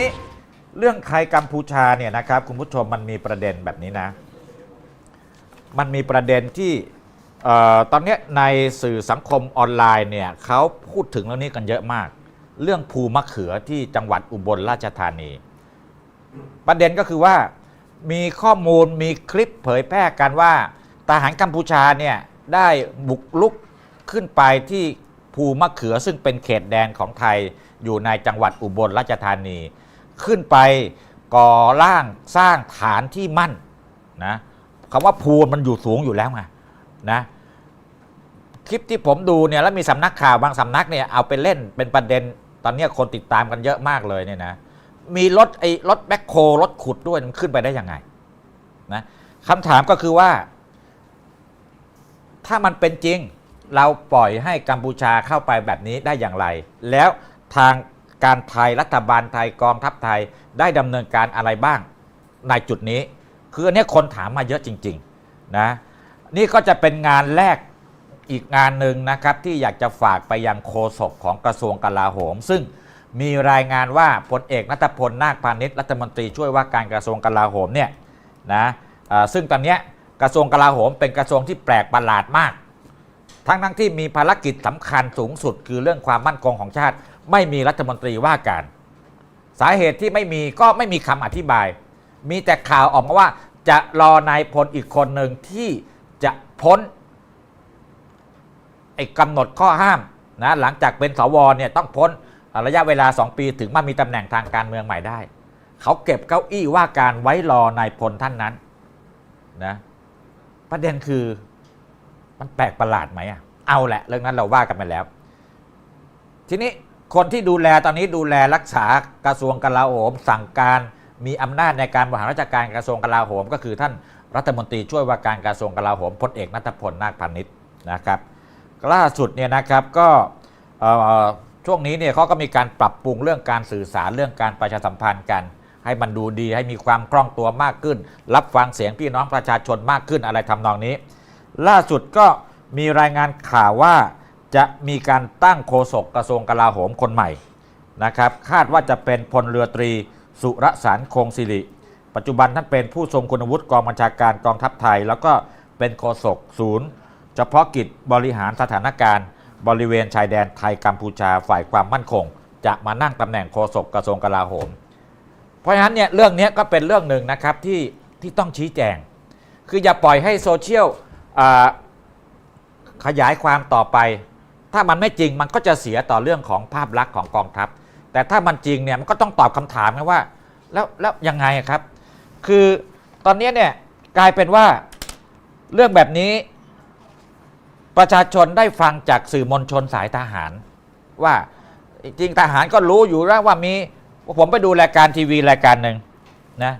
นี้เรื่องไทยกัมพูชาเนี่ยนะครับคุณผู้ชมมันมีประเด็นแบบนี้นะ มันมีประเด็นที่อตอนนี้ในสื่อสังคมออนไลน์เนี่ยเขาพูดถึงเรื่องนี้กันเยอะมาก เรื่องภูมะเขือที่จังหวัดอุบลราชธานี ประเด็นก็คือว่ามีข้อมูลมีคลิปเผยแพร่กันว่าทหารกัมพูชาเนี่ยได้บุกลุกขึ้นไปที่ภูมะเขือซึ่งเป็นเขตแดนของไทยอยู่ในจังหวัดอุบลราชธานี ขึ้นไปก่อร่างสร้างฐานที่มั่นนะคำว่าภูมันอยู่สูงอยู่แล้วไงนะคลิปที่ผมดูเนี่ยแล้วมีสำนักข่าวบางสำนักเนี่ยเอาไปเล่นเป็นประเด็นตอนนี้คนติดตามกันเยอะมากเลยเนี่ยนะมีรถไอ้รถแบ็คโครถขุดด้วยมันขึ้นไปได้ยังไงนะคำถามก็คือว่า ถ้ามันเป็นจริงเราปล่อยให้กัมพูชาเข้าไปแบบนี้ได้อย่างไร แล้วทาง การไทยรัฐบาลไทยกองทัพไทยได้ดำเนินการอะไรบ้างในจุดนี้ คืออันนี้คนถามมาเยอะจริงๆนะนี่ก็จะเป็นงานแรกอีกงานหนึ่งนะครับที่อยากจะฝากไปยังโฆษกของกระทรวงกลาโหม ซึ่งมีรายงานว่าพลเอกนัทพลนาคพาณิชย์รัฐมนตรีช่วยว่าการกระทรวงกลาโหมเนี่ยนะซึ่งตอนนี้กระทรวงกลาโหมเป็นกระทรวงที่แปลกประหลาดมาก ทั้งทั้งที่มีภารกิจสำคัญสูงสุด คือเรื่องความมั่นคงของชาติ ไม่มีรัฐมนตรีว่าการ สาเหตุที่ไม่มีก็ไม่มีคำอธิบาย มีแต่ข่าวออกมาว่า จะรอนายพลอีกคนหนึ่งที่จะพ้นไอ้กำหนดข้อห้ามนะหลังจากเป็นสวเนี่ยต้องพ้นระยะเวลา 2 ปีถึงมามีตำแหน่งทางการเมืองใหม่ได้ เขาเก็บเก้าอี้ว่าการไว้รอนายพลท่านนั้นนะประเด็นคือ มันแปลกประหลาดไหมอะเอาแหละเรื่องนั้นเราว่ากันไปแล้ว ทีนี้คนที่ดูแลตอนนี้ดูแลรักษากระทรวงกลาโหม สั่งการมีอำนาจในการบริหารราชการกระทรวงกลาโหม ก็คือท่านรัฐมนตรีช่วยว่าการกระทรวงกลาโหมพลเอกนัทพลนาคพาณิชนะครับล่าสุดเนี่ยนะครับก็ช่วงนี้เนี่ยเขาก็มีการปรับปรุงเรื่องการสื่อสารเรื่องการประชาสัมพันธ์กัน ให้มันดูดีให้มีความคล่องตัวมากขึ้น รับฟังเสียงพี่น้องประชาชนมากขึ้นอะไรทำนองนี้ ล่าสุดก็มีรายงานข่าวว่าจะมีการตั้งโฆษกกระทรวงกลาโหมคนใหม่นะครับคาดว่าจะเป็นพลเรือตรี สุรสารคงศิริ ปัจจุบันท่านเป็นผู้ทรงคุณวุฒิกองบัญชาการกองทัพไทย แล้วก็เป็นโฆษกศูนย์ เฉพาะกิจบริหารสถานการณ์ บริเวณชายแดนไทยกัมพูชาฝ่ายความมั่นคง จะมานั่งตำแหน่งโฆษกกระทรวงกลาโหม เพราะฉะนั้นเนี่ยเรื่องนี้ก็เป็นเรื่องหนึ่งนะครับที่ที่ต้องชี้แจง คืออย่าปล่อยให้โซเชียล ขยายความต่อไป ถ้ามันไม่จริงมันก็จะเสียต่อเรื่องของภาพลักษณ์ของกองทัพ แต่ถ้ามันจริงเนี่ยมันก็ต้องตอบคำถามไงว่า แล้วแล้วยังไงครับ คือตอนนี้เนี่ยกลายเป็นว่าเรื่องแบบนี้ ประชาชนได้ฟังจากสื่อมวลชนสายทหาร ว่าจริงทหารก็รู้อยู่แล้วว่ามีผมไปดูรายการทีวีรายการหนึ่งนะ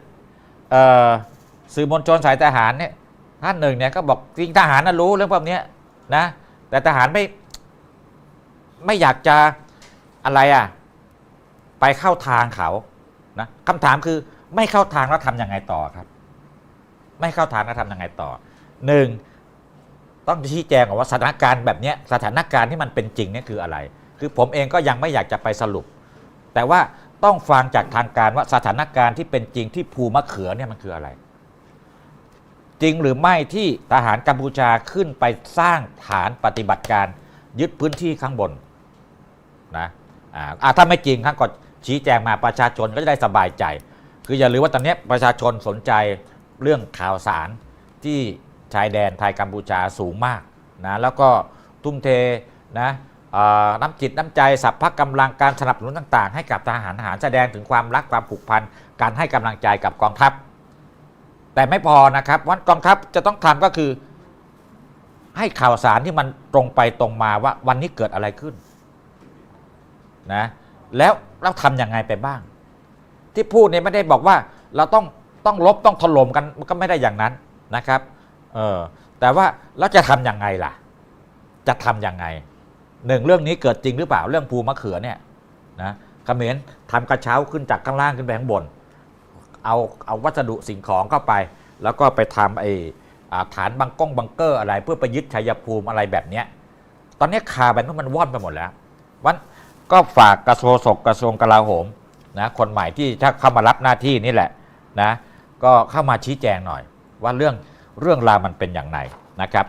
สื่อมวลชนสายทหารเนี่ย ท่านหนึ่งเนี่ยก็บอกจริงทหารน่ะรู้เรื่องพวกนี้นะแต่ทหารไม่ไม่อยากจะอะไรอะไปเข้าทางเขานะคำถามคือไม่เข้าทางแล้วทำยังไงต่อครับ ไม่เข้าทางแล้วทำยังไงต่อหนึ่งต้องชี้แจงก่อนว่าสถานการณ์แบบนี้สถานการณ์ที่มันเป็นจริงเนี่ยคืออะไร คือผมเองก็ยังไม่อยากจะไปสรุป แต่ว่าต้องฟังจากทางการว่าสถานการณ์ที่เป็นจริงที่ภูมะเขือเนี่ยมันคืออะไร จริงหรือไม่ที่ทหารกัมพูชาขึ้นไปสร้างฐานปฏิบัติการยึดพื้นที่ข้างบนนะอ่าถ้าไม่จริงท่านก็ชี้แจงมาประชาชนก็จะได้สบายใจ คืออย่าลืมว่าตอนนี้ประชาชนสนใจเรื่องข่าวสารที่ชายแดนไทยกัมพูชาสูงมากนะแล้วก็ทุ่มเทนะน้ำจิตน้ำใจสัพพะกำลังการสนับสนุนต่าง ๆ ให้กับทหารทหารแสดงถึงความรักความผูกพันการให้กำลังใจกับกองทัพ แต่ไม่พอนะครับวันกองทัพจะต้องทำก็คือ ให้ข่าวสารที่มันตรงไปตรงมาว่าวันนี้เกิดอะไรขึ้นนะแล้วเราทำยังไงไปบ้าง ที่พูดเนี่ยไม่ได้บอกว่าเราต้องต้องลบต้องถล่มกันก็ไม่ได้อย่างนั้นนะครับเออแต่ว่าเราจะทำยังไงล่ะ จะทำยังไงหนึ่งเรื่องนี้เกิดจริงหรือเปล่าเรื่องภูมะเขือเนี่ยนะเขมรทำกระเช้าขึ้นจากข้างล่างขึ้นไปข้างบน เอาเอาวัสดุสิ่งของเข้าไป แล้วก็ไปทำไอ้ฐานบังก้องบังเกอร์อะไร เพื่อไปยึดชัยภูมิอะไรแบบเนี้ยตอนนี้ข่าวแบบนี้มันว่อนไปหมดแล้ววันก็ฝากกระทรวงศกกระทรวงกลาโหมนะคนใหม่ที่ถ้าเข้ามารับหน้าที่นี่แหละนะก็เข้ามาชี้แจงหน่อย ว่าเรื่องเรื่องราวมันเป็นอย่างไรนะครับ